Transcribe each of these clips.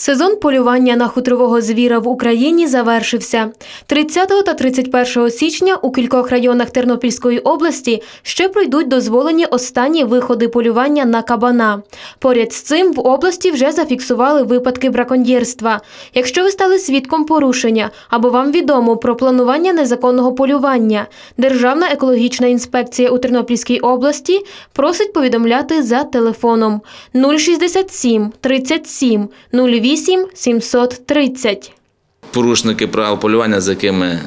Сезон полювання на хутрового звіра в Україні завершився. 30 та 31 січня у кількох районах Тернопільської області ще пройдуть дозволені останні виходи полювання на кабана. Поряд з цим в області вже зафіксували випадки браконьєрства. Якщо ви стали свідком порушення або вам відомо про планування незаконного полювання, Державна екологічна інспекція у Тернопільській області просить повідомляти за телефоном 067 37 08 730. порушники правил полювання, з якими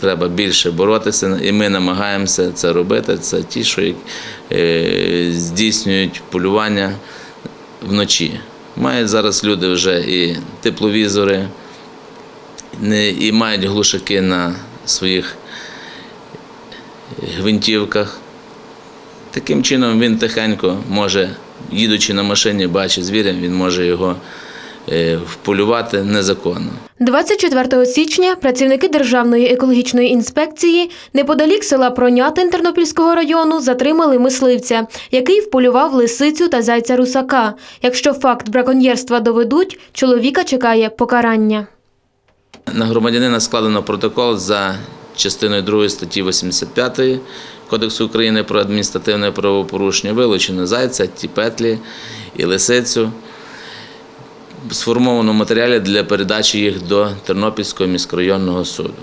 треба більше боротися, і ми намагаємося це робити. Це ті, що е, здійснюють полювання вночі. Мають зараз люди вже і тепловізори, і мають глушаки на своїх гвинтівках. Таким чином він тихенько може, їдучи на машині, бачить звіря, він може його е, вполювати незаконно. 24 січня працівники Державної екологічної інспекції неподалік села Пронятин Тернопільського району затримали мисливця, який вполював лисицю та зайця русака. Якщо факт браконьєрства доведуть, чоловіка чекає покарання. На громадянина складено протокол за частиною 2 статті 85 Кодексу України про адміністративне правопорушення. Вилучено зайця, ті петлі і лисицю. Сформовано матеріали для передачі їх до Тернопільського міськрайонного суду.